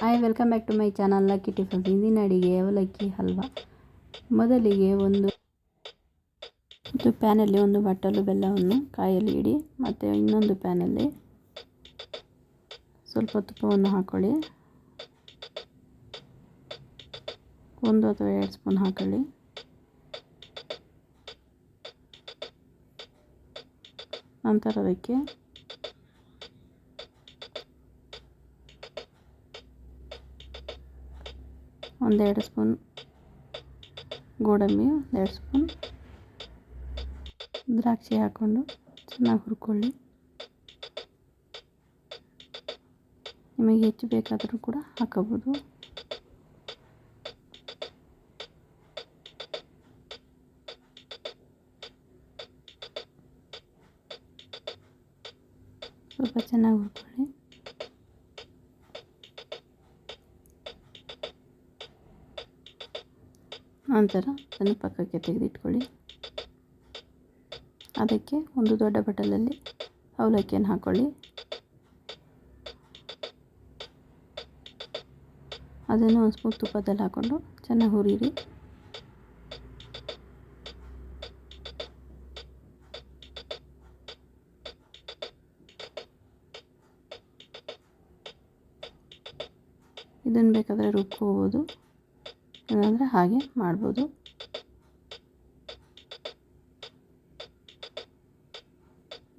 Hi, welcome back to my channel. Lucky tiffin. ಇಂದಿನ ಅಡಿಗೆ ಅವಲಕ್ಕಿ ಹಲ್ವ. ಮೊದಲಿಗೆ ಒಂದು ಒಂದು ಪ್ಯಾನಲ್ಲಿ ಒಂದು ಬಟ್ಟಲು ಬೆಲ್ಲವನ್ನು ಕಾಯಲ್ಲಿ ಇಡಿ, ಮತ್ತು ಇನ್ನೊಂದು ಪ್ಯಾನಲ್ಲಿ ಸ್ವಲ್ಪ ತುಪ್ಪವನ್ನು ಹಾಕ್ಕೊಳ್ಳಿ ಒಂದು ಅಥವಾ ಎರಡು ಸ್ಪೂನ್ ಹಾಕೊಳ್ಳಿ. ನಂತರ ಅದಕ್ಕೆ ಒಂದೆರಡು ಸ್ಪೂನ್ ಗೋಡಂಬಿ ಒಂದೆರಡು ಸ್ಪೂನ್ ದ್ರಾಕ್ಷಿ ಹಾಕ್ಕೊಂಡು ಚೆನ್ನಾಗಿ ಹುರ್ಕೊಳ್ಳಿ. ನಿಮಗೆ ಹೆಚ್ಚು ಬೇಕಾದರೂ ಕೂಡ ಹಾಕೋಬೋದು ಸ್ವಲ್ಪ ಚೆನ್ನಾಗಿ ಹುರ್ಕೊಳ್ಳಿ. ನಂತರ ಅದನ್ನು ಪಕ್ಕಕ್ಕೆ ತೆಗೆದಿಟ್ಕೊಳ್ಳಿ. ಅದಕ್ಕೆ ಒಂದು ದೊಡ್ಡ ಬಟ್ಟಲಲ್ಲಿ ಅವಲಕ್ಕಿಯನ್ನು ಹಾಕ್ಕೊಳ್ಳಿ ಅದನ್ನು ಒಂದು ಸ್ಪೂನ್ ತುಪ್ಪದಲ್ಲಿ ಹಾಕ್ಕೊಂಡು ಚೆನ್ನಾಗಿ ಹುರಿಯಿರಿ. ಇದನ್ನು ಬೇಕಾದರೆ ರುಬ್ಕೋಬೋದು. ಇಲ್ಲಾಂದರೆ ಹಾಗೆ ಮಾಡ್ಬೋದು.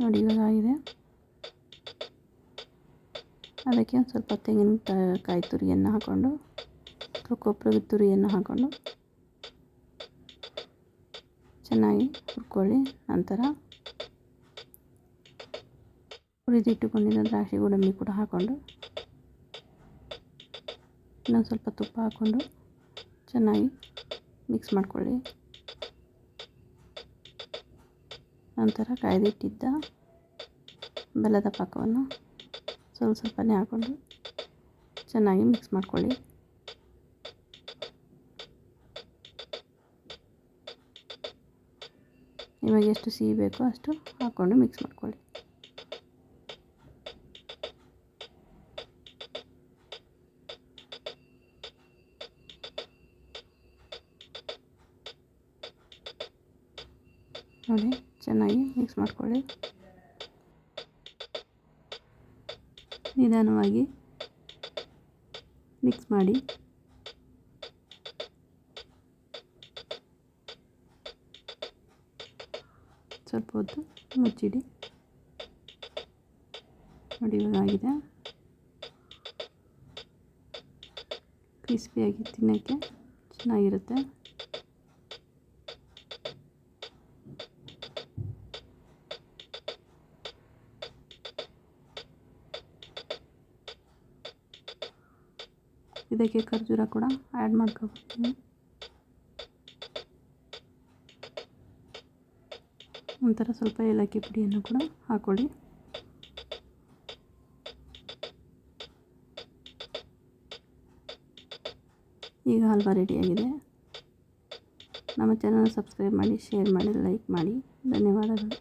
ನೋಡಿ ಇವಾಗ ಆಗಿದೆ. ಅದಕ್ಕೆ ಒಂದು ಸ್ವಲ್ಪ ತೆಂಗಿನ ಕಾಯಿ ತುರಿಯನ್ನು ಹಾಕ್ಕೊಂಡು ಕೊಬ್ಬರಿ ತುರಿಯನ್ನು ಹಾಕ್ಕೊಂಡು ಚೆನ್ನಾಗಿ ಹುರ್ಕೊಳ್ಳಿ. ನಂತರ ಹುರಿದಿಟ್ಟುಕೊಂಡಿದ್ದ ದ್ರಾಕ್ಷಿ ಗೋಡಂಬಿ ಕೂಡ ಹಾಕ್ಕೊಂಡು ಇನ್ನೊಂದು ಸ್ವಲ್ಪ ತುಪ್ಪ ಹಾಕ್ಕೊಂಡು ಚೆನ್ನಾಗಿ ಮಿಕ್ಸ್ ಮಾಡ್ಕೊಳ್ಳಿ. ನಂತರ ಕಾಯ್ದಿಟ್ಟಿದ್ದ ಬೆಲ್ಲದ ಪಾಕವನ್ನು ಸ್ವಲ್ಪ ಸ್ವಲ್ಪನೇ ಹಾಕ್ಕೊಂಡು ಚೆನ್ನಾಗಿ ಮಿಕ್ಸ್ ಮಾಡ್ಕೊಳ್ಳಿ. ನಿಮಗೆ ಎಷ್ಟು ಸಿಹಿ ಬೇಕೋ ಅಷ್ಟು ಹಾಕ್ಕೊಂಡು ಮಿಕ್ಸ್ ಮಾಡ್ಕೊಳ್ಳಿ. ನೋಡಿ, ಚೆನ್ನಾಗಿ ಮಿಕ್ಸ್ ಮಾಡ್ಕೊಳ್ಳಿ. ನಿಧಾನವಾಗಿ ಮಿಕ್ಸ್ ಮಾಡಿ. ಸ್ವಲ್ಪ ಹೊತ್ತು ಮುಚ್ಚಿಡಿ. ನೋಡಿ ಇವಾಗಿದೆ ಕ್ರಿಸ್ಪಿಯಾಗಿ ತಿನ್ನೋಕ್ಕೆ ಚೆನ್ನಾಗಿರುತ್ತೆ. ಇದಕ್ಕೆ ಖರ್ಜೂರ ಕೂಡ ಆ್ಯಡ್ ಮಾಡ್ಕೊಳ್ತೀನಿ. ಒಂಥರ ಸ್ವಲ್ಪ ಏಲಕ್ಕಿ ಪುಡಿಯನ್ನು ಕೂಡ ಹಾಕ್ಕೊಳ್ಳಿ ಈಗ ಹಲ್ವಾ ರೆಡಿಯಾಗಿದೆ ನಮ್ಮ ಚಾನಲ್ ಸಬ್ಸ್ಕ್ರೈಬ್ ಮಾಡಿ ಶೇರ್ ಮಾಡಿ ಲೈಕ್ ಮಾಡಿ. ಧನ್ಯವಾದಗಳು.